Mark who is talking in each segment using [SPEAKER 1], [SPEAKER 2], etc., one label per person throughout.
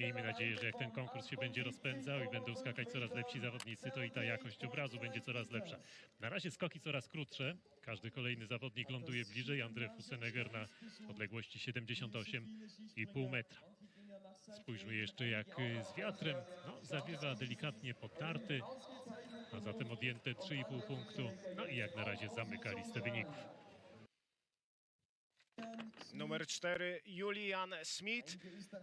[SPEAKER 1] miejmy nadzieję, że jak ten konkurs się będzie rozpędzał i będą skakać coraz lepsi zawodnicy, to i ta jakość obrazu będzie coraz lepsza. Na razie skoki coraz krótsze. Każdy kolejny zawodnik ląduje bliżej. Andrzej Fusenegger na odległości 78,5 metra. Spójrzmy jeszcze jak y, z wiatrem. No, zawiewa delikatnie potarty, a zatem odjęte 3,5 punktu. No i jak na razie zamyka listę wyników.
[SPEAKER 2] Numer 4 Julian Smith.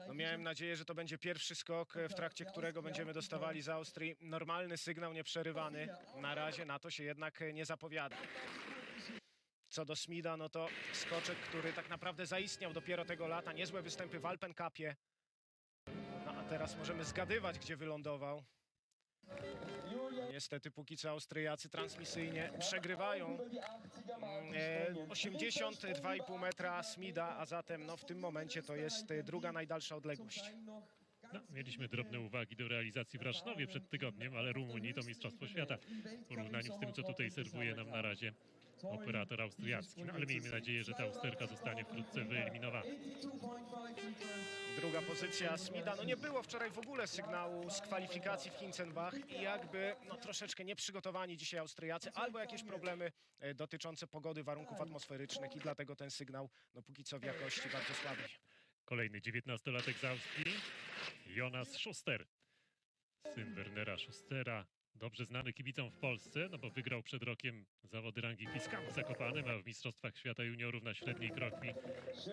[SPEAKER 2] No miałem nadzieję, że to będzie pierwszy skok, w trakcie którego będziemy dostawali z Austrii normalny sygnał nieprzerywany. Na razie na to się jednak nie zapowiada. Co do Smida, no to skoczek, który tak naprawdę zaistniał dopiero tego lata. Niezłe występy w Alpen Cupie. No a teraz możemy zgadywać, gdzie wylądował. Niestety póki co Austriacy transmisyjnie przegrywają E, 82,5 metra Smida, a zatem no, w tym momencie to jest e, druga najdalsza odległość.
[SPEAKER 1] No, mieliśmy drobne uwagi do realizacji w Rasznowie przed tygodniem, ale Rumunii to Mistrzostwo Świata w porównaniu z tym, co tutaj serwuje nam na razie operator austriacki. No, ale miejmy nadzieję, że ta usterka zostanie wkrótce wyeliminowana.
[SPEAKER 2] Druga pozycja Smida. No nie było wczoraj w ogóle sygnału z kwalifikacji w Hinzenbach i jakby no, troszeczkę nieprzygotowani dzisiaj Austriacy albo jakieś problemy e, dotyczące pogody, warunków atmosferycznych i dlatego ten sygnał no póki co w jakości bardzo słaby.
[SPEAKER 1] Kolejny 19-latek z Austrii, Jonas Schuster. Syn Wernera Schustera, dobrze znany kibicom w Polsce, no bo wygrał przed rokiem zawody rangi Fiskam w Zakopanem, a w Mistrzostwach Świata Juniorów na średniej krokwi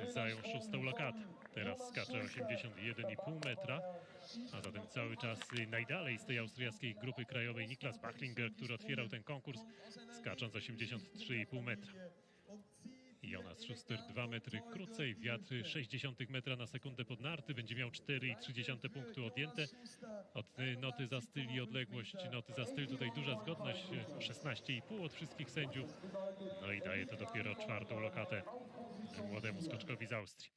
[SPEAKER 1] zajął szóstą lokatę. Teraz skacze 81,5 metra, a zatem cały czas najdalej z tej austriackiej grupy krajowej Niklas Bachlinger, który otwierał ten konkurs, skacząc 83,5 metra. Jonas Schuster 2 metry krócej, wiatr 60 metra na sekundę pod narty, będzie miał 4,3 punktu odjęte od y, noty za styl i odległość noty za styl. Tutaj duża zgodność, y, 16,5 od wszystkich sędziów. No i daje to dopiero czwartą lokatę młodemu skoczkowi z Austrii.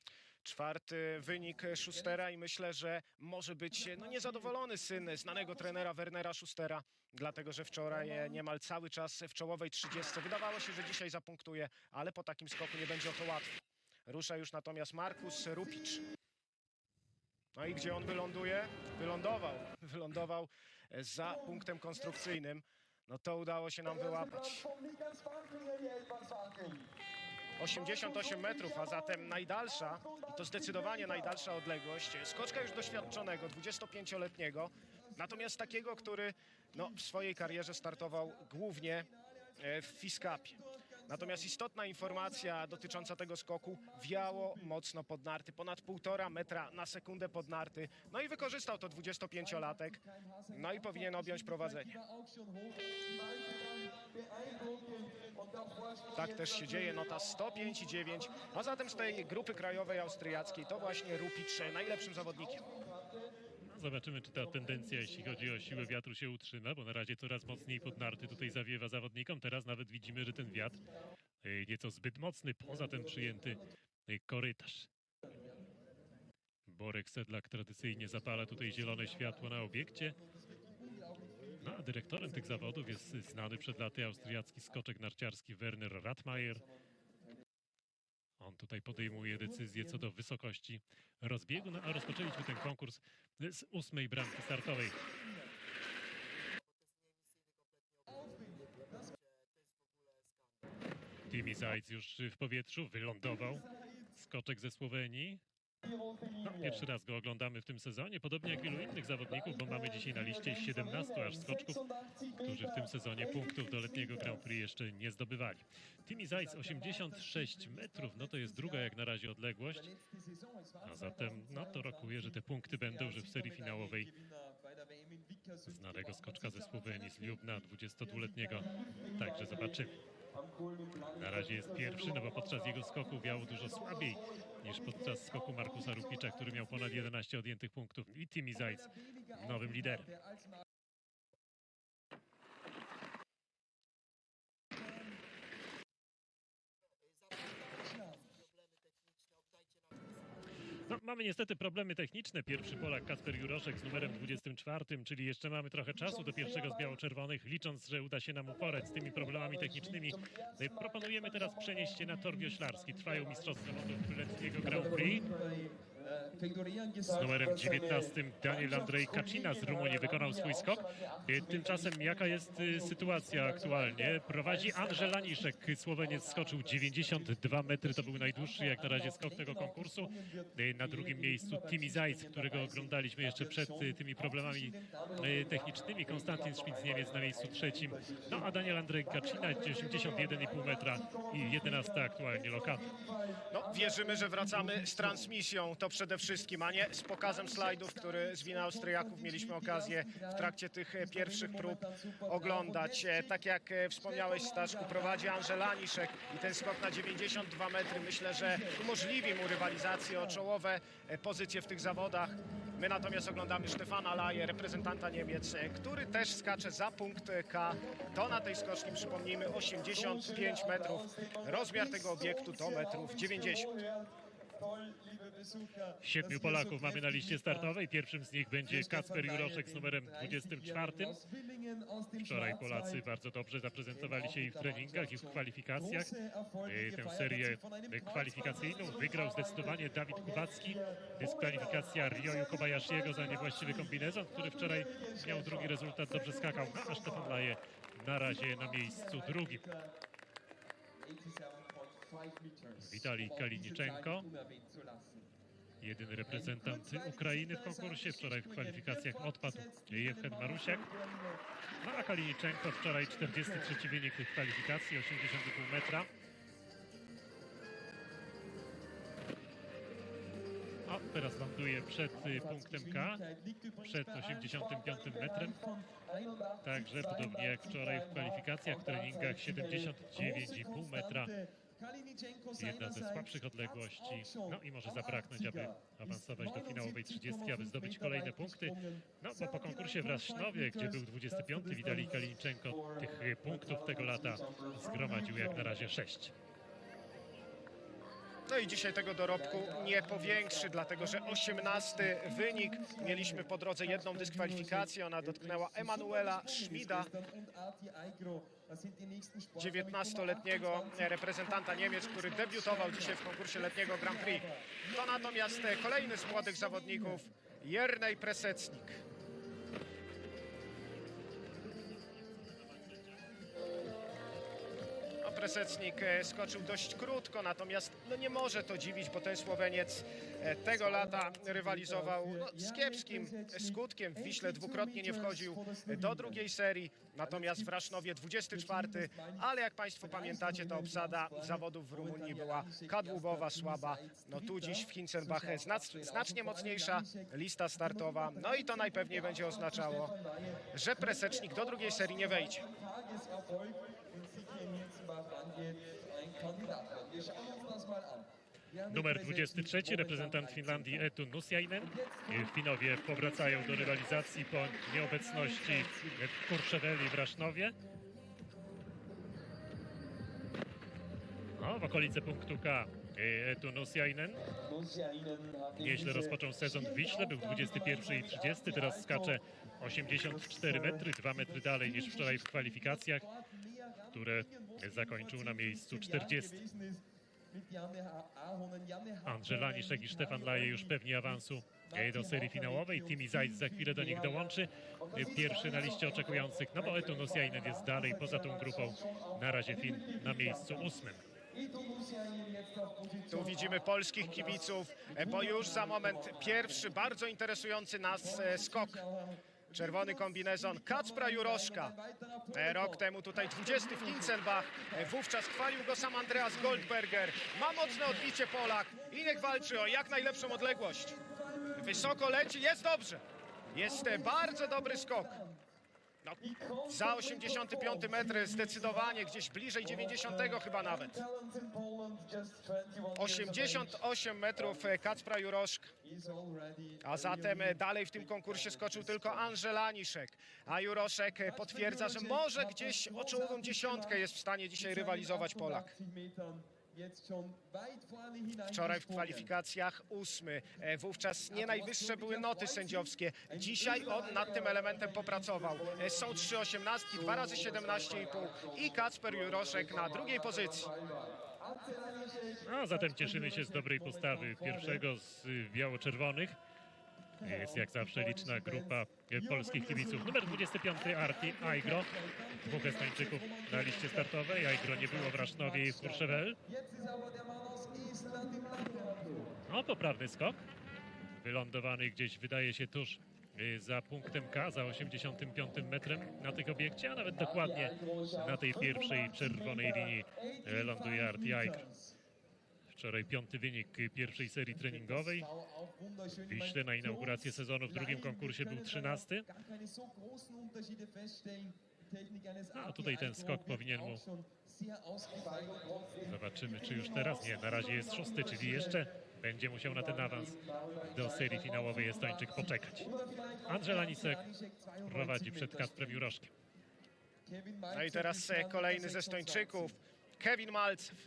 [SPEAKER 2] Czwarty wynik Schustera i myślę, że może być no, niezadowolony syn znanego trenera Wernera Schustera, dlatego że wczoraj e, niemal cały czas w czołowej 30. Wydawało się, że dzisiaj zapunktuje, ale po takim skoku nie będzie o to łatwo. Rusza już natomiast Markus Rupicz. No i gdzie on wyląduje? Wylądował. Wylądował e, za punktem konstrukcyjnym. No to udało się nam wyłapać. 88 metrów, a zatem najdalsza, i to zdecydowanie najdalsza odległość, skoczka już doświadczonego, 25-letniego, natomiast takiego, który no, w swojej karierze startował głównie e, w Fiskapie. Natomiast istotna informacja dotycząca tego skoku, wiało mocno pod narty, ponad 1,5 metra na sekundę pod narty, no i wykorzystał to 25-latek, no i powinien objąć prowadzenie. Tak też się dzieje, nota 105,9. A zatem z tej grupy krajowej austriackiej to właśnie Rupicz e, najlepszym zawodnikiem.
[SPEAKER 1] Zobaczymy, czy ta tendencja, jeśli chodzi o siłę wiatru, się utrzyma, bo na razie coraz mocniej pod narty tutaj zawiewa zawodnikom. Teraz nawet widzimy, że ten wiatr y, nieco zbyt mocny, poza ten przyjęty y, korytarz. Borek Sedlak tradycyjnie zapala tutaj zielone światło na obiekcie. A dyrektorem tych zawodów jest znany przed laty austriacki skoczek narciarski Werner Radmajer. On tutaj podejmuje decyzję co do wysokości rozbiegu, no a rozpoczęliśmy ten konkurs z ósmej bramki startowej. Timi Zajc już w powietrzu wylądował. Skoczek ze Słowenii. Pierwszy raz go oglądamy w tym sezonie, podobnie jak wielu innych zawodników, bo mamy dzisiaj na liście 17 aż skoczków, którzy w tym sezonie punktów do letniego Grand Prix jeszcze nie zdobywali. Timi Zajc 86 metrów, no to jest druga jak na razie odległość, a zatem no to rokuje, że te punkty będą, że w serii finałowej znanego skoczka ze Słowenii, z Ljubna, 22-letniego, także zobaczymy. Na razie jest pierwszy, no bo podczas jego skoku wiało dużo słabiej niż podczas skoku Markusa Rupicza, który miał ponad 11 odjętych punktów. I Timi Zajc nowym liderem. No, mamy niestety problemy techniczne. Pierwszy Polak Kasper Juroszek z numerem 24, czyli jeszcze mamy trochę czasu do pierwszego z biało-czerwonych. Licząc, że uda się nam uporać z tymi problemami technicznymi, y, proponujemy teraz przenieść się na tor wioślarski. Trwają mistrzostwa zawodów letniego Grand Prix. Z numerem 19 Daniel Andrzej Kacina z Rumunii wykonał swój skok. E, Tymczasem jaka jest e, sytuacja aktualnie? Prowadzi Andrzej Laniszek. Słoweniec skoczył 92 metry. To był najdłuższy jak na razie skok tego konkursu. E, Na drugim miejscu Timi Zajc, którego oglądaliśmy jeszcze przed tymi problemami technicznymi. Konstantin Schmidt z Niemiec na miejscu trzecim. No a Daniel Andrzej Kacina 81,5 metra i 11 aktualnie lokata.
[SPEAKER 2] No, wierzymy, że wracamy z transmisją, to przede wszystkim, a nie z pokazem slajdów, który z winy Austriaków mieliśmy okazję w trakcie tych e, pierwszych prób oglądać. E, Tak jak e, wspomniałeś, Staszku, prowadzi Andrzej Laniszek i ten skok na 92 metry myślę, że umożliwi mu rywalizację o czołowe pozycje w tych zawodach. My natomiast oglądamy Stefana Laje, reprezentanta Niemiec, który też skacze za punkt K. To na tej skoczni, przypomnijmy, 85 metrów. Rozmiar tego obiektu to metrów 90.
[SPEAKER 1] Siedmiu Polaków mamy na liście startowej. Pierwszym z nich będzie Kacper Juroszek z numerem 24. Wczoraj Polacy bardzo dobrze zaprezentowali się i w treningach, i w kwalifikacjach. Tę serię kwalifikacyjną wygrał zdecydowanie Dawid Kubacki. Dyskwalifikacja Ryoyu Kobayashiego za niewłaściwy kombinezon, który wczoraj miał drugi rezultat, dobrze skakał. No, a Stefan Laje na razie na miejscu drugim. Witalij Kaliniczenko. Jedyny reprezentant Ukrainy w konkursie. Wczoraj w kwalifikacjach odpadł Jewchen Marusiak. No a Kaliniczenko wczoraj 43 wynik tych kwalifikacji, 80,5 metra. O, teraz ląduje przed y, punktem K, przed 85 metrem. Także podobnie jak wczoraj w kwalifikacjach, w treningach 79,5 metra. Jedna ze słabszych odległości. No i może zabraknąć, aby awansować do finałowej 30, aby zdobyć kolejne punkty. No bo po konkursie w Rasznowie, gdzie był 25, Witalij Kaliniczenko tych y, punktów tego lata zgromadził jak na razie 6.
[SPEAKER 2] No i dzisiaj tego dorobku nie powiększy, dlatego że 18 wynik. Mieliśmy po drodze jedną dyskwalifikację. Ona dotknęła Emanuela Schmida, 19-letniego reprezentanta Niemiec, który debiutował dzisiaj w konkursie letniego Grand Prix. To natomiast kolejny z młodych zawodników, Jernej Presecnik. Presecnik e, skoczył dość krótko, natomiast no nie może to dziwić, bo ten Słoweniec e, tego lata rywalizował no, z kiepskim skutkiem. W Wiśle dwukrotnie nie wchodził do drugiej serii, natomiast w Rasznowie 24, ale jak Państwo pamiętacie, ta obsada zawodów w Rumunii była kadłubowa, słaba. No tu dziś w Hinzenbache znac- znacznie mocniejsza lista startowa, no i to najpewniej będzie oznaczało, że Presecznik do drugiej serii nie wejdzie.
[SPEAKER 1] Numer 23, reprezentant Finlandii Etu Nusiainen. Finowie powracają do rywalizacji po nieobecności w Kurszeweli w Rasznowie. O, w okolice punktu K Etu Nusiainen. Nieźle rozpoczął sezon w Wiśle, był 21 i 30, teraz skacze 84 metry, 2 metry dalej niż wczoraj w kwalifikacjach, które zakończył na miejscu 40. Andrzej Laniszek i Stefan Laje już pewni awansu do serii finałowej. Timi Zajc za chwilę do nich dołączy. Pierwszy na liście oczekujących, no bo Eton Osiainen jest dalej poza tą grupą. Na razie Fin na miejscu ósmym.
[SPEAKER 2] Tu widzimy polskich kibiców, bo już za moment pierwszy bardzo interesujący nas e, skok. Czerwony kombinezon Kacpra Juroszka. Rok temu tutaj 20 w Kincenbach. E, Wówczas chwalił go sam Andreas Goldberger. Ma mocne odbicie Polak i niech walczy o jak najlepszą odległość. Wysoko leci, jest dobrze. Jest bardzo dobry skok. No, za 85 metry zdecydowanie, gdzieś bliżej 90 chyba nawet. 88 metrów e, Kacpra Juroszka. A zatem e, dalej w tym konkursie skoczył tylko Andrzej Laniszek. A Juroszek e, potwierdza, że może gdzieś o czołową dziesiątkę jest w stanie dzisiaj rywalizować Polak. Wczoraj w kwalifikacjach ósmy. Wówczas nie najwyższe były noty sędziowskie. Dzisiaj on nad tym elementem popracował. Są trzy osiemnastki, dwa razy 17,5 i Kacper Juroszek na drugiej pozycji.
[SPEAKER 1] A zatem cieszymy się z dobrej postawy pierwszego z biało-czerwonych. Jest jak zawsze liczna grupa polskich kibiców. Numer 25 Arti Aigro. Dwóch Estończyków na liście startowej. Aigro nie było w Rasznowie i w Courchevel. No, poprawny skok. Wylądowany gdzieś, wydaje się, tuż y, za punktem K, za 85 metrem na tych obiekcie, a nawet dokładnie na tej pierwszej czerwonej linii y, ląduje Arti Aigro. Wczoraj piąty wynik pierwszej serii treningowej. Wiśle na inaugurację sezonu w drugim konkursie był 13.
[SPEAKER 3] A tutaj ten skok powinien mu
[SPEAKER 1] Zobaczymy, czy już teraz. Nie, na razie jest szósty, czyli jeszcze będzie musiał na ten awans do serii finałowej Estończyk poczekać. Andrzej Lanisek prowadzi przed Kasprem Juroszkiem.
[SPEAKER 2] No i teraz e, kolejny ze Stończyków, Kevin Malcew.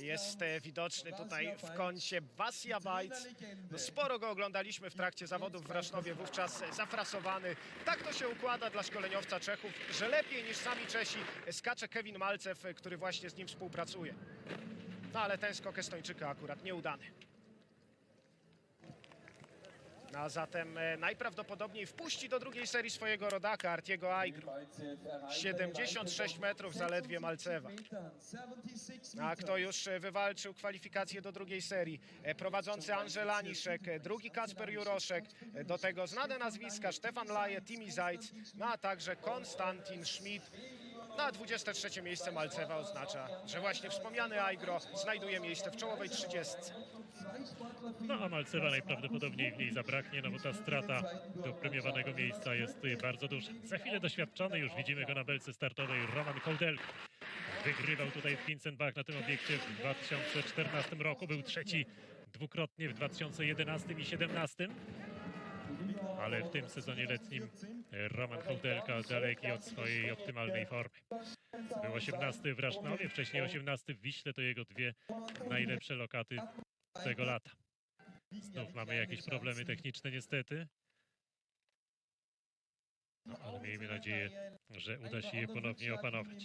[SPEAKER 2] Jest e, widoczny tutaj w kącie Basia Bajc. No, sporo go oglądaliśmy w trakcie zawodów w Rasznowie, wówczas e, zafrasowany. Tak to się układa dla szkoleniowca Czechów, że lepiej niż sami Czesi skacze Kevin Malcew, e, który właśnie z nim współpracuje. No ale ten skok Estończyka akurat nieudany. A zatem e, najprawdopodobniej wpuści do drugiej serii swojego rodaka Artiego Aigru. 76 metrów zaledwie Malcewa. A kto już e, wywalczył kwalifikacje do drugiej serii? E, Prowadzący Andrzej Laniszek, drugi Kacper Juroszek, do tego znane nazwiska Stefan Laje, Timi Zajc, no a także Konstantin Schmidt. Na 23 miejsce Malcewa oznacza, że właśnie wspomniany Aigro znajduje miejsce w czołowej 30.
[SPEAKER 1] No a najprawdopodobniej w niej zabraknie, no bo ta strata do premiowanego miejsca jest bardzo duża. Za chwilę doświadczony, już widzimy go na belce startowej, Roman Kołdelko. Wygrywał tutaj w Kincenbach na tym obiekcie w 2014 roku, był trzeci dwukrotnie w 2011 i 2017. Ale w tym sezonie letnim e, Roman Kołdelka daleki od swojej optymalnej formy. Był 18 w Rasznowie, wcześniej 18 w Wiśle, to jego dwie najlepsze lokaty tego lata. Znów mamy jakieś problemy techniczne niestety. No, ale miejmy nadzieję, że uda się je ponownie opanować.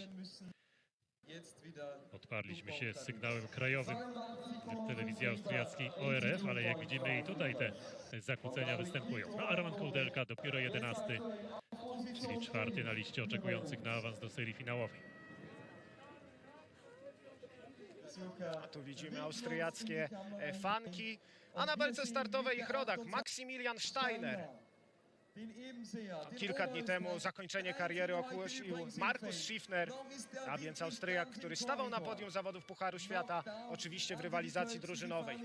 [SPEAKER 1] Odparliśmy się z sygnałem krajowym w telewizji austriackiej ORF, ale jak widzimy i tutaj te zakłócenia występują. No a Roman Kołdelka dopiero 11, czyli czwarty na liście oczekujących na awans do serii finałowej.
[SPEAKER 2] A tu widzimy austriackie e, fanki, a na belce startowej ich rodak Maksymilian Steiner. Kilka dni temu zakończenie kariery ogłosił Markus Schiffner, a więc Austriak, który stawał na podium zawodów Pucharu Świata, oczywiście w rywalizacji drużynowej.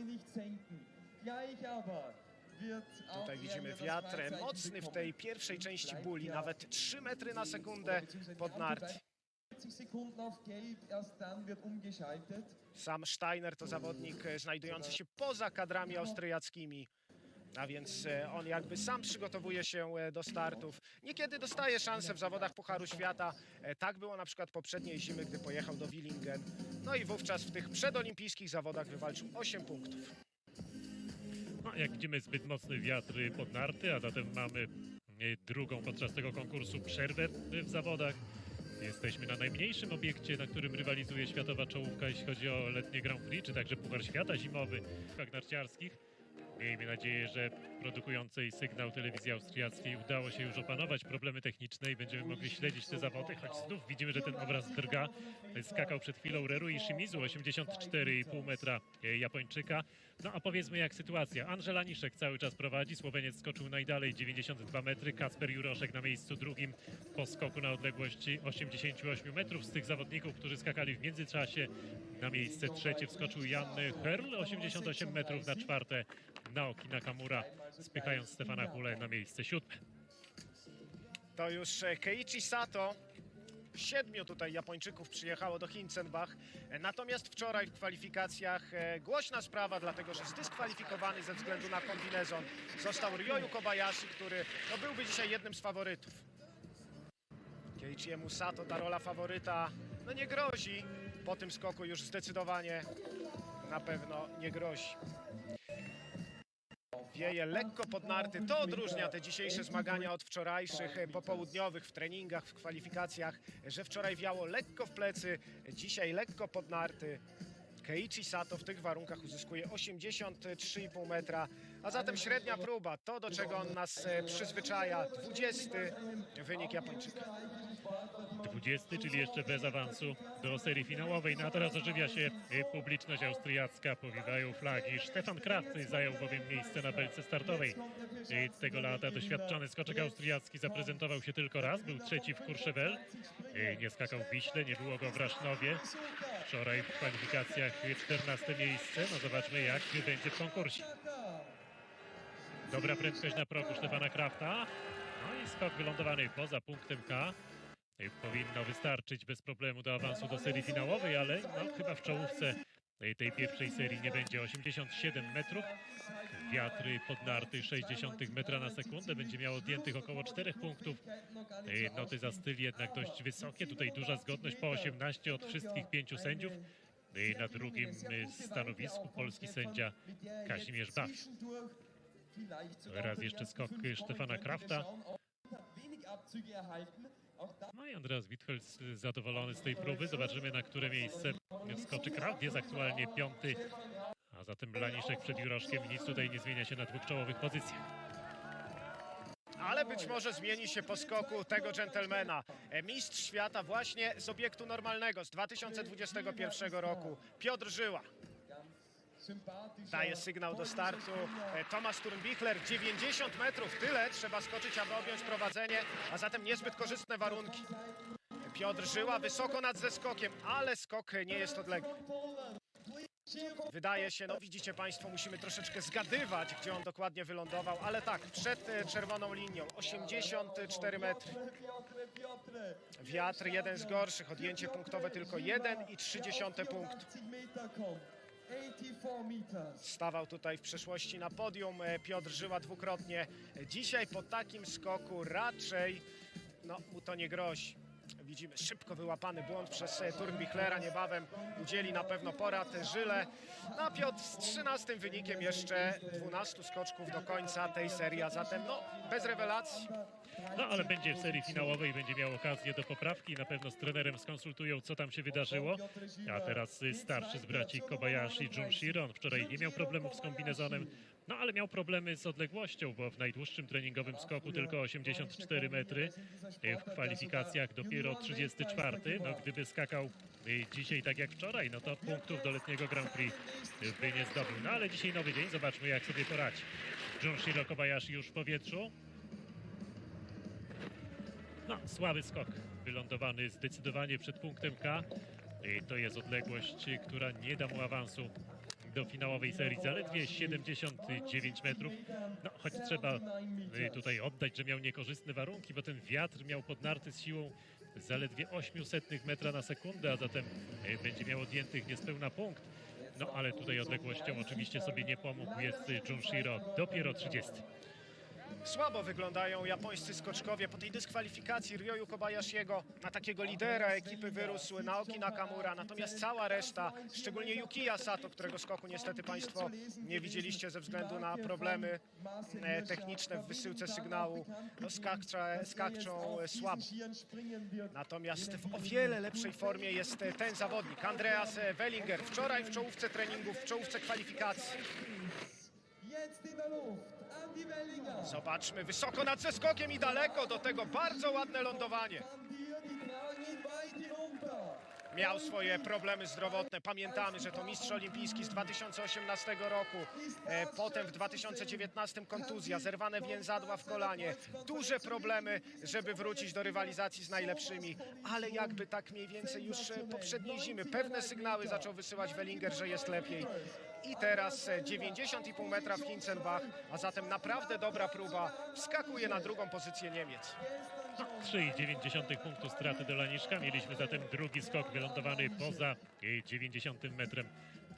[SPEAKER 2] Tutaj widzimy wiatr mocny w tej pierwszej części buli, nawet 3 metry na sekundę pod narty. Sam Steiner to zawodnik e, znajdujący się poza kadrami austriackimi. A więc e, on jakby sam przygotowuje się e, do startów. Niekiedy dostaje szansę w zawodach Pucharu Świata. Tak było na przykład poprzedniej zimy, gdy pojechał do Willingen. No i wówczas w tych przedolimpijskich zawodach wywalczył 8 punktów.
[SPEAKER 1] No, jak widzimy, zbyt mocny wiatr pod narty, a zatem mamy drugą podczas tego konkursu przerwę w zawodach. Jesteśmy na najmniejszym obiekcie, na którym rywalizuje światowa czołówka, jeśli chodzi o letnie Grand Prix, czy także Puchar Świata zimowy w narciarskich. Miejmy nadzieję, że produkującej sygnał telewizji austriackiej udało się już opanować problemy techniczne i będziemy mogli śledzić te zawody, choć znów widzimy, że ten obraz drga. Skakał przed chwilą Rerui Shimizu, 84,5 metra e, Japończyka. No a powiedzmy jak sytuacja. Andrzej Laniszek cały czas prowadzi, Słoweniec skoczył najdalej 92 metry, Kacper Juroszek na miejscu drugim po skoku na odległości 88 metrów. Z tych zawodników, którzy skakali w międzyczasie na miejsce trzecie wskoczył Jan Herl, 88 metrów na czwarte Naoki Nakamura, spychając Stefana Hule na miejsce siódme.
[SPEAKER 2] To już e, Keiichi Sato. Siedmiu tutaj Japończyków przyjechało do Hinzenbach. E, Natomiast wczoraj w kwalifikacjach e, głośna sprawa, dlatego że zdyskwalifikowany ze względu na kombinezon został Ryoyu Kobayashi, który no, byłby dzisiaj jednym z faworytów. Keiichiemu Sato ta rola faworyta no nie grozi. Po tym skoku już zdecydowanie na pewno nie grozi. Wieje lekko pod narty. To odróżnia te dzisiejsze zmagania od wczorajszych e, popołudniowych w treningach, w kwalifikacjach, że wczoraj wiało lekko w plecy, dzisiaj lekko pod narty. Keiichi Sato w tych warunkach uzyskuje 83,5 metra, a zatem średnia próba, to do czego on nas e, przyzwyczaja, 20 wynik Japończyka.
[SPEAKER 1] 20, czyli jeszcze bez awansu do serii finałowej. No a teraz ożywia się e, publiczność austriacka, powiewają flagi. Stefan Kraft zajął bowiem miejsce na belce startowej. E, Tego lata doświadczony skoczek austriacki zaprezentował się tylko raz, był trzeci w Courchevel. E, Nie skakał w Wiśle, nie było go w Rasznowie. Wczoraj w kwalifikacjach 14 miejsce. No zobaczmy jak będzie w konkursie. Dobra prędkość na progu Stefana Krafta. No i skok wylądowany poza punktem K. Powinno wystarczyć bez problemu do awansu do serii finałowej, ale no, chyba w czołówce tej pierwszej serii nie będzie 87 metrów. Wiatry pod narty 60 metra na sekundę. Będzie miał odjętych około 4 punktów. Noty za styl jednak dość wysokie. Tutaj duża zgodność po 18 od wszystkich pięciu sędziów. Y, Na drugim y, stanowisku polski sędzia Kazimierz Bach. Raz jeszcze skok Stefana Krafta. No i Andreas Witthels y, zadowolony z tej próby. Zobaczymy na które miejsce skoczy Kraft. Jest aktualnie piąty, a zatem Blaniszek przed Juroszkiem. Nic tutaj nie zmienia się na dwóch czołowych pozycjach.
[SPEAKER 2] Ale być może zmieni się po skoku tego dżentelmena. E, Mistrz świata właśnie z obiektu normalnego z 2021 roku. Piotr Żyła daje sygnał do startu. E, Tomasz Turnbichler 90 metrów. Tyle trzeba skoczyć, aby objąć prowadzenie, a zatem niezbyt korzystne warunki. Piotr Żyła wysoko nad zeskokiem, ale skok nie jest odległy. Wydaje się, no widzicie Państwo, musimy troszeczkę zgadywać, gdzie on dokładnie wylądował, ale tak, przed e, czerwoną linią, 84 metry. Wiatr jeden z gorszych, odjęcie punktowe tylko 1,3 punkt. Stawał tutaj w przeszłości na podium e, Piotr Żyła dwukrotnie. Dzisiaj po takim skoku raczej no, mu to nie grozi. Widzimy szybko wyłapany błąd przez e, Turnbichlera. Niebawem udzieli na pewno porad Żyle. No, a Piotr z 13 wynikiem jeszcze 12 skoczków do końca tej serii, a zatem no, bez rewelacji.
[SPEAKER 1] No ale będzie w serii finałowej, będzie miał okazję do poprawki. Na pewno z trenerem skonsultują, co tam się wydarzyło. A teraz y, starszy z braci Kobayashi, Junshiro. On wczoraj nie miał problemów z kombinezonem, no ale miał problemy z odległością, bo w najdłuższym treningowym skoku tylko 84 metry. Y, W kwalifikacjach dopiero 34. No gdyby skakał y, dzisiaj tak jak wczoraj, no to punktów do letniego Grand Prix by nie zdobył. No ale dzisiaj nowy dzień, zobaczmy jak sobie poradzi. Junshiro Kobayashi już w powietrzu. No, słaby skok. Wylądowany zdecydowanie przed punktem K. I to jest odległość, która nie da mu awansu do finałowej serii. Zaledwie 79 metrów. No, choć trzeba y, tutaj oddać, że miał niekorzystne warunki, bo ten wiatr miał podnarty z siłą zaledwie 800 metra na sekundę, a zatem y, będzie miał odjętych niespełna punkt. No, ale tutaj odległością oczywiście sobie nie pomógł. Jest Junshiro dopiero 30.
[SPEAKER 2] Słabo wyglądają japońscy skoczkowie. Po tej dyskwalifikacji Ryoyu Kobayashiego na takiego lidera ekipy wyrósł Naoki Nakamura. Natomiast cała reszta, szczególnie Yukiya Sato, którego skoku niestety Państwo nie widzieliście ze względu na problemy e, techniczne w wysyłce sygnału, no skakcza, skakczą e, słabo. Natomiast w o wiele lepszej formie jest ten zawodnik, Andreas Wellinger. Wczoraj w czołówce treningów, w czołówce kwalifikacji. Zobaczmy, wysoko nad zeskokiem i daleko, do tego bardzo ładne lądowanie. Miał swoje problemy zdrowotne. Pamiętamy, że to mistrz olimpijski z 2018 roku. E, potem w 2019 kontuzja, zerwane więzadła w kolanie. Duże problemy, żeby wrócić do rywalizacji z najlepszymi. Ale jakby tak mniej więcej już e, poprzedniej zimy pewne sygnały zaczął wysyłać Wellinger, że jest lepiej. I teraz e, 90,5 metra w Hinzenbach, a zatem naprawdę dobra próba. Wskakuje na drugą pozycję Niemiec.
[SPEAKER 1] 3,9 punktu straty do Laniszka. Mieliśmy zatem drugi skok wylądowany poza e, 90 metrem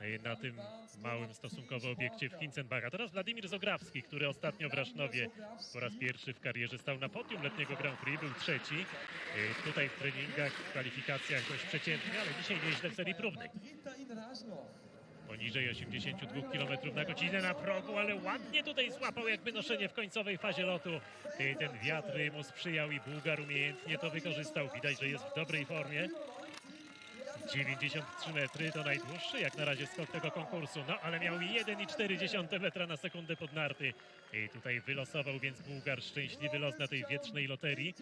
[SPEAKER 1] e, na tym małym stosunkowo obiekcie w Hinzenbach. A teraz Władimir Zograwski, który ostatnio w Rasznowie po raz pierwszy w karierze stał na podium letniego Grand Prix, był trzeci. E, Tutaj w treningach, w kwalifikacjach dość przeciętny, ale dzisiaj nieźle w serii próbnej. Poniżej 82 km na godzinę na progu, ale ładnie tutaj złapał jakby noszenie w końcowej fazie lotu. Ten wiatr mu sprzyjał i Bułgar umiejętnie to wykorzystał. Widać, że jest w dobrej formie. 93 metry to najdłuższy jak na razie skok tego konkursu. No ale miał 1,4 metra na sekundę pod narty. I tutaj wylosował więc Bułgar szczęśliwy los na tej wietrznej loterii.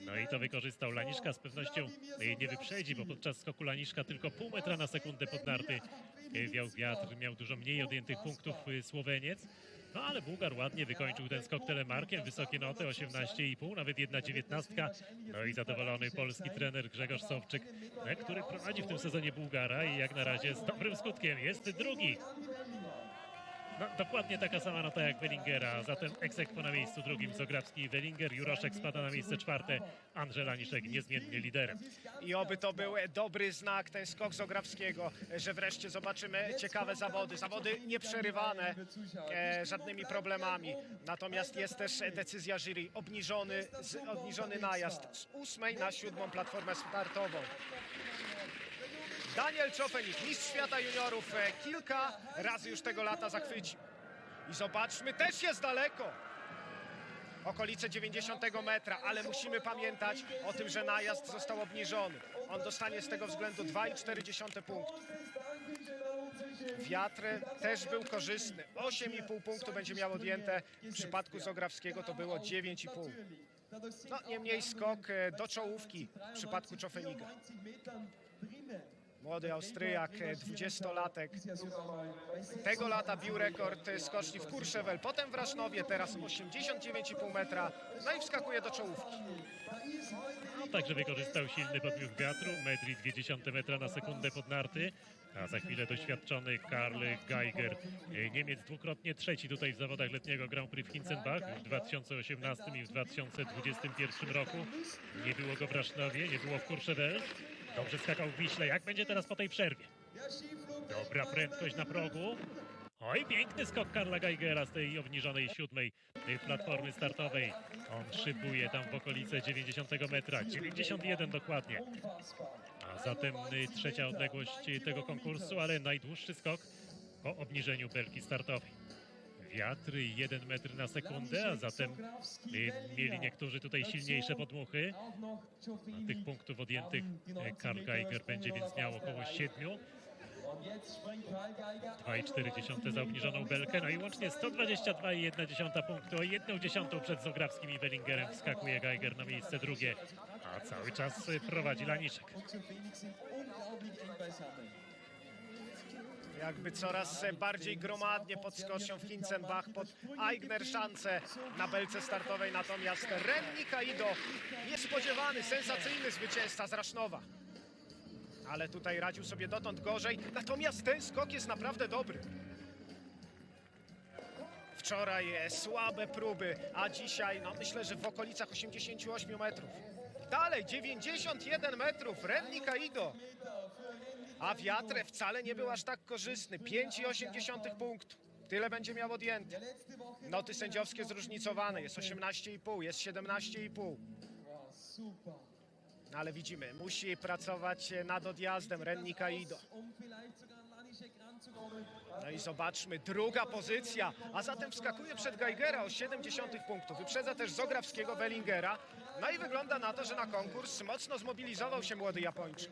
[SPEAKER 1] No i to wykorzystał Laniszka. Z pewnością e, nie wyprzedzi, bo podczas skoku Laniszka tylko pół metra na sekundę pod narty wiał wiatr. Miał dużo mniej odjętych punktów e, Słoweniec. No ale Bułgar ładnie wykończył ten skok telemarkiem. Wysokie noty 18,5, nawet 1,19. No i zadowolony polski trener Grzegorz Sowczyk, e, który prowadzi w tym sezonie Bułgara i jak na razie z dobrym skutkiem jest drugi. No, dokładnie taka sama nota jak Wellingera, zatem egzekwo na miejscu drugim Zografski i Wellinger, Juroszek spada na miejsce czwarte, Andrzej Laniszek niezmiennie liderem.
[SPEAKER 2] I oby to był dobry znak, ten skok Zograwskiego, że wreszcie zobaczymy ciekawe zawody. Zawody nieprzerywane e, żadnymi problemami. Natomiast jest też decyzja jury, obniżony, z, obniżony najazd z ósmej na siódmą platformę startową. Daniel Czofenik, mistrz świata juniorów, e, kilka razy już tego lata zachwycił. I zobaczmy, też jest daleko okolice 90 metra, ale musimy pamiętać o tym, że najazd został obniżony. On dostanie z tego względu 2,4 punktu. Wiatr też był korzystny. 8,5 punktu będzie miał odjęte. W przypadku Zograwskiego to było 9,5. No, niemniej skok e, do czołówki w przypadku Czofeniga. Młody Austriak, e, 20-latek. Tego lata bił rekord skoczni w Courchevel, potem w Rasznowie, teraz 89,5 metra. No i wskakuje do czołówki.
[SPEAKER 1] No, także wykorzystał silny podmuch wiatru, 1,2 metra na sekundę pod narty. A za chwilę doświadczony Karl Geiger, Niemiec dwukrotnie trzeci tutaj w zawodach letniego Grand Prix w Hinzenbach w 2018 i w 2021 roku. Nie było go w Rasznowie, nie było w Courchevel. Dobrze skakał w Wiśle. Jak będzie teraz po tej przerwie? Dobra prędkość na progu. Oj, piękny skok Karla Geigera z tej obniżonej siódmej platformy startowej. On szybuje tam w okolice 90 metra, 91 dokładnie. A zatem y, trzecia odległość tego konkursu, ale najdłuższy skok po obniżeniu belki startowej. Wiatr 1 metr na sekundę, a zatem y, mieli niektórzy tutaj silniejsze podmuchy. Tych punktów odjętych y, Karl Geiger będzie więc miał około 7. 2,4 za obniżoną belkę, no i łącznie 122,1 punktu, o 1 dziesiątą przed Zograwskim i Wellingerem wskakuje Geiger na miejsce drugie, a cały czas prowadzi Laniczek.
[SPEAKER 2] Jakby coraz bardziej gromadnie pod skocznią w Hinzenbach, pod Aigner szance na belce startowej. Natomiast Renni Kaido, niespodziewany, sensacyjny zwycięzca z Rasznowa. Ale tutaj radził sobie dotąd gorzej. Natomiast ten skok jest naprawdę dobry. Wczoraj e, słabe próby, a dzisiaj no myślę, że w okolicach 88 metrów. Dalej 91 metrów, Renni Kaido. A wiatr wcale nie był aż tak korzystny. 5,8 punktu. Tyle będzie miał odjęte. Noty sędziowskie zróżnicowane. Jest 18,5, jest 17,5. No Ale widzimy, musi pracować nad odjazdem Renni Kaido. No i zobaczmy, druga pozycja, a zatem wskakuje przed Geigera o 70 punktów. Wyprzedza też Zograwskiego Wellingera. No i wygląda na to, że na konkurs mocno zmobilizował się młody Japończyk.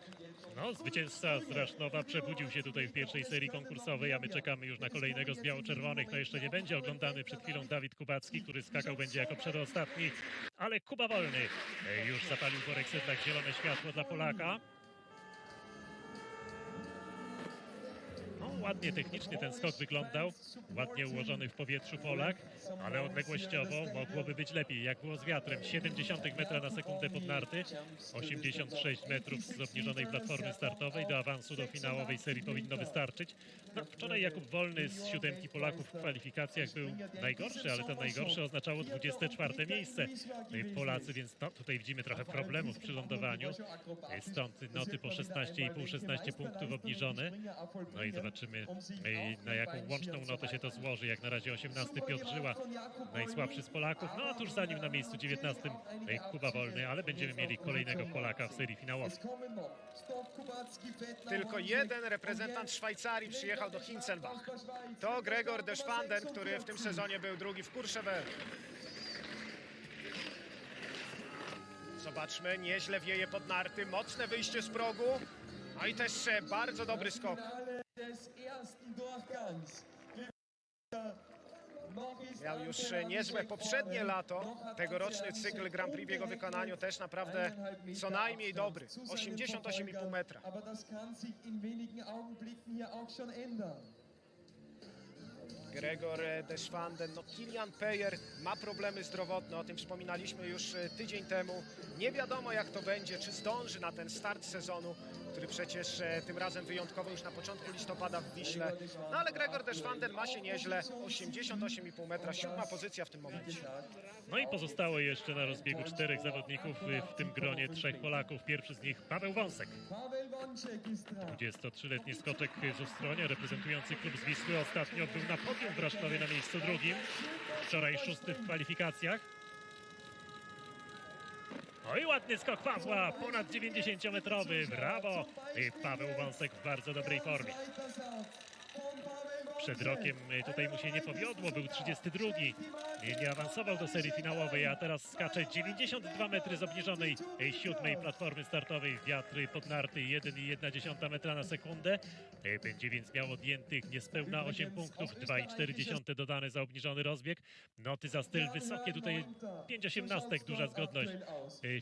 [SPEAKER 1] No, zwycięzca z Rasznowa przebudził się tutaj w pierwszej serii konkursowej, a my czekamy już na kolejnego z biało-czerwonych. To jeszcze nie będzie oglądany przed chwilą Dawid Kubacki, który skakał będzie jako przedostatni, ale Kuba Wolny e, już zapalił worek sedlak zielone światło dla Polaka. Ładnie technicznie ten skok wyglądał, ładnie ułożony w powietrzu Polak, ale odległościowo mogłoby być lepiej, jak było z wiatrem. 70 metra na sekundę pod narty, 86 metrów z obniżonej platformy startowej, do awansu do finałowej serii powinno wystarczyć. No, wczoraj Jakub Wolny z siódemki Polaków w kwalifikacjach był najgorszy, ale to najgorsze oznaczało 24 miejsce. Polacy, więc no, tutaj widzimy trochę problemów przy lądowaniu. Stąd noty po 16,5-16 punktów obniżone. No i zobaczymy e, na jaką łączną notę się to złoży. Jak na razie 18 Piotr Żyła, najsłabszy z Polaków. No a tuż za nim na miejscu 19 e, Kuba Wolny, ale będziemy mieli kolejnego Polaka w serii finałowej.
[SPEAKER 2] Tylko jeden reprezentant Szwajcarii przyjechał do Hinzenbach. To Gregor de Schwanden, który w tym sezonie był drugi w Courchevel. Zobaczmy, nieźle wieje pod narty, mocne wyjście z progu, No i też bardzo dobry skok.
[SPEAKER 3] Des ersten Durchgangs.
[SPEAKER 2] Miał już niezłe poprzednie lato. Tegoroczny cykl Grand Prix w jego wykonaniu też naprawdę co najmniej dobry. 88,5 metra. Gregor Deschwanden, no Kilian Peyer ma problemy zdrowotne, o tym wspominaliśmy już e, tydzień temu. Nie wiadomo jak to będzie, czy zdąży na ten start sezonu, który przecież e, tym razem wyjątkowo już na początku listopada w Wiśle. No ale Gregor Deschwanden ma się nieźle, 88,5 metra, siódma pozycja w tym momencie.
[SPEAKER 1] No i pozostało jeszcze na rozbiegu czterech zawodników, y, w tym gronie trzech Polaków. Pierwszy z nich Paweł Wąsek.
[SPEAKER 3] Paweł Wączek ist dran.
[SPEAKER 1] 23-letni skoczek z Ustronia, reprezentujący klub z Wisły. Ostatnio był na podium w Rasztowie na miejscu drugim. Wczoraj szósty w kwalifikacjach. No i ładny skok Pawła, ponad 90-metrowy. Brawo! I Paweł Wąsek w bardzo dobrej formie. Przed rokiem y, tutaj mu się nie powiodło, był 32. Nie, awansował do serii finałowej, a teraz skacze 92 metry z obniżonej y, siódmej platformy startowej. Wiatry pod narty 1,1 metra na sekundę. Y, Będzie więc miał odjętych niespełna 8 punktów, 2,4 dodane za obniżony rozbieg. Noty za styl wysokie, tutaj 5 osiemnastek, duża zgodność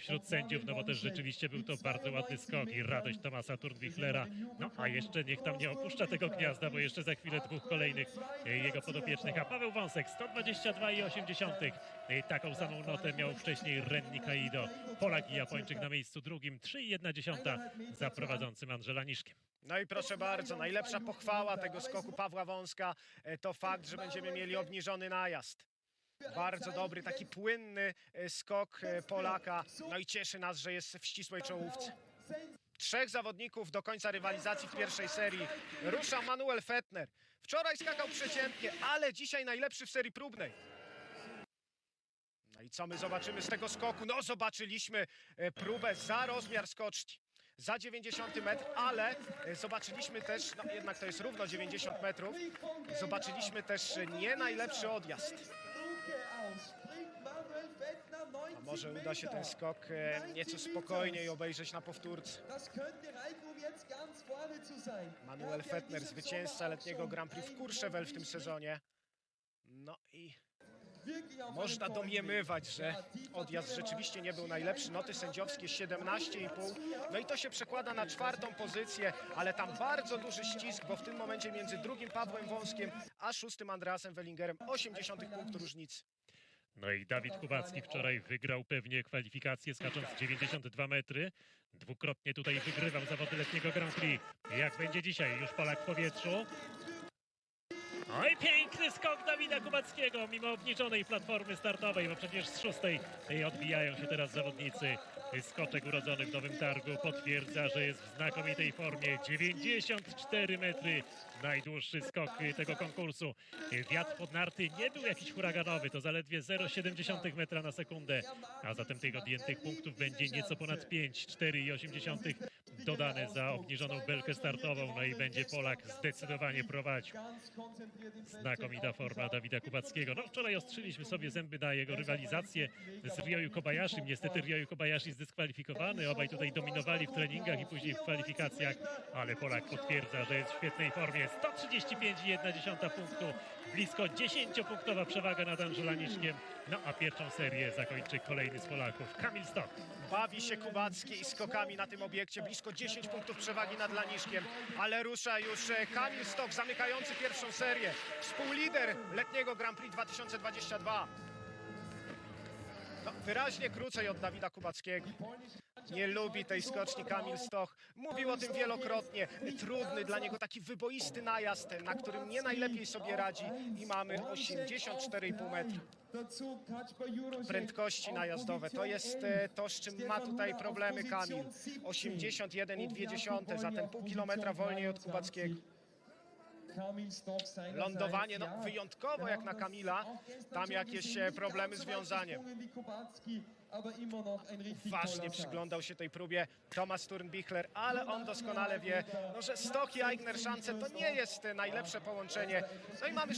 [SPEAKER 1] wśród sędziów, no bo też rzeczywiście był to bardzo ładny skok i radość Tomasa Turnwichlera. No a jeszcze niech tam nie opuszcza tego gniazda, bo jeszcze za chwilę dwóch kolejnych e, jego podopiecznych. A Paweł Wąsek 122,8. E, Taką samą notę miał wcześniej Renni Kaido. Polak i Japończyk na miejscu drugim 3,1 za prowadzącym Anżelaniszkiem.
[SPEAKER 2] No i proszę bardzo, najlepsza pochwała tego skoku Pawła Wąska e, to fakt, że będziemy mieli obniżony najazd. Bardzo dobry, taki płynny skok Polaka. No i cieszy nas, że jest w ścisłej czołówce. Trzech zawodników do końca rywalizacji w pierwszej serii. Rusza Manuel Fettner. Wczoraj skakał przeciętnie, ale dzisiaj najlepszy w serii próbnej. No i co my zobaczymy z tego skoku? No zobaczyliśmy e, próbę za rozmiar skoczni. Za 90 metr, ale e, zobaczyliśmy też, no jednak to jest równo 90 metrów, zobaczyliśmy też e, nie najlepszy odjazd. A może uda się ten skok e, nieco spokojniej obejrzeć na powtórce.
[SPEAKER 3] Um.
[SPEAKER 2] Manuel Fettner, zwycięzca letniego Grand Prix w Courchevel w tym sezonie. No i można domniemywać, że odjazd rzeczywiście nie był najlepszy. Noty sędziowskie 17,5. No i to się przekłada na czwartą pozycję, ale tam bardzo duży ścisk, bo w tym momencie między drugim Pawłem Wąskiem a szóstym Andreasem Wellingerem 80 punktów różnicy.
[SPEAKER 1] No i Dawid Kubacki wczoraj wygrał pewnie kwalifikacje skacząc 92 metry. Dwukrotnie tutaj wygrywał zawody letniego Grand Prix. Jak będzie dzisiaj? Już Polak w powietrzu. Oj, piękny skok Dawida Kubackiego mimo obniżonej platformy startowej, bo przecież z szóstej tej odbijają się teraz zawodnicy. Skoczek urodzony w Nowym Targu potwierdza, że jest w znakomitej formie. 94 metry, najdłuższy skok tego konkursu. Wiatr pod narty nie był jakiś huraganowy, to zaledwie 0,7 metra na sekundę, a zatem tych odjętych punktów będzie nieco ponad 5, 4,8 dodane za obniżoną belkę startową, no i będzie Polak zdecydowanie prowadził. Znakomita forma Dawida Kubackiego. No wczoraj ostrzyliśmy sobie zęby na jego rywalizację z Ryoyu Kobayashi. Niestety Ryoyu Kobayashi zdyskwalifikowany. Obaj tutaj dominowali w treningach i później w kwalifikacjach, ale Polak potwierdza, że jest w świetnej formie. 135,1 punktu. Blisko 10-punktowa przewaga nad Anżelaniczkiem. No a pierwszą serię zakończy kolejny z Polaków, Kamil Stok.
[SPEAKER 2] Bawi się Kubacki skokami na tym obiekcie. Blisko 10 punktów przewagi nad Laniszkiem, ale rusza już e, Kamil Stok zamykający pierwszą serię. Współlider letniego Grand Prix 2022. No, wyraźnie krócej od Dawida Kubackiego. Nie lubi tej skoczni Kamil Stoch. Mówił o tym wielokrotnie. Trudny dla niego taki wyboisty najazd, na którym nie najlepiej sobie radzi. I mamy 84,5 metra. Prędkości najazdowe. To jest e, to, z czym ma tutaj problemy Kamil. 81,2, zatem pół kilometra wolniej od Kubackiego. Lądowanie, no wyjątkowo jak na Kamila, tam jakieś e, problemy z wiązaniem. Uważnie przyglądał się tej próbie Thomas Turnbichler, ale on doskonale wie, no, że Stoch i Eigner szanse to nie jest e, najlepsze połączenie. No i mamy